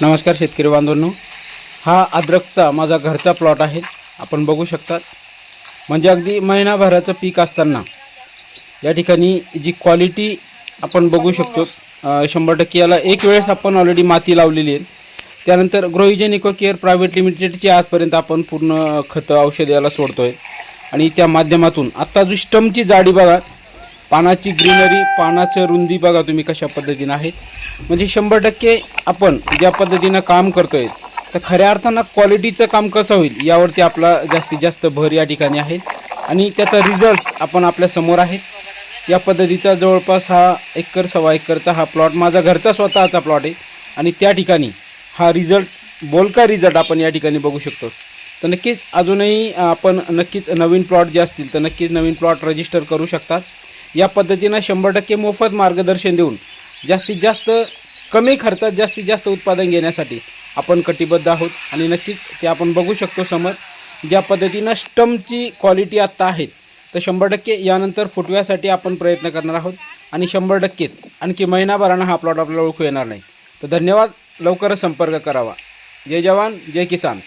नमस्कार शेतकरी बांधवांनो. हा अद्रकचा माझा घरचा प्लॉट आहे. आपण बघू शकतात. म्हणजे अगदी महिनाभराचं पीक असताना या ठिकाणी जी क्वालिटी आपण बघू शकतो शंभर टक्के याला एक वेळेस आपण ऑलरेडी माती लावलेली आहे. त्यानंतर ग्रोहिजन इको केअर प्रायव्हेट लिमिटेडची आजपर्यंत आपण पूर्ण खतं औषध याला सोडतो आहे आणि त्या माध्यमातून आत्ता जो स्टमची जाडी बघा. पानाची ग्रीनरी पानाचं रुंदी बघा तुम्ही कशा पद्धतीनं आहे. म्हणजे शंभर टक्के आपण ज्या पद्धतीनं काम करतोय तर खऱ्या अर्थानं क्वालिटीचं काम कसं होईल यावरती आपला जास्तीत जास्त भर या ठिकाणी आहे. आणि त्याचा रिझल्ट्स आपण आपल्यासमोर आहे आहेत. या पद्धतीचा जवळपास हा एकर सव्वा एकरचा हा प्लॉट माझा घरचा स्वतःचा प्लॉट आहे. आणि त्या ठिकाणी हा रिझल्ट बोलका रिझल्ट आपण या ठिकाणी बघू शकतो. तर नक्कीच अजूनही आपण नक्कीच नवीन प्लॉट जे असतील तर नक्कीच नवीन प्लॉट रजिस्टर करू शकतात. या पद्धतीनं शंभर टक्के मोफत मार्गदर्शन देऊन जास्तीत जास्त कमी खर्चात जास्तीत जास्त उत्पादन घेण्यासाठी आपण कटिबद्ध आहोत. आणि नक्कीच ते आपण बघू शकतो समोर. ज्या पद्धतीनं स्टमची क्वालिटी आत्ता आहेत तर शंभर टक्के यानंतर फुटव्यासाठी आपण प्रयत्न करणार आहोत. आणि शंभर टक्के आणखी महिनाभरानं हा प्लॉट आपल्याला ओळखू येणार नाही. तर धन्यवाद. लवकरच संपर्क करावा. जय जवान जय किसान.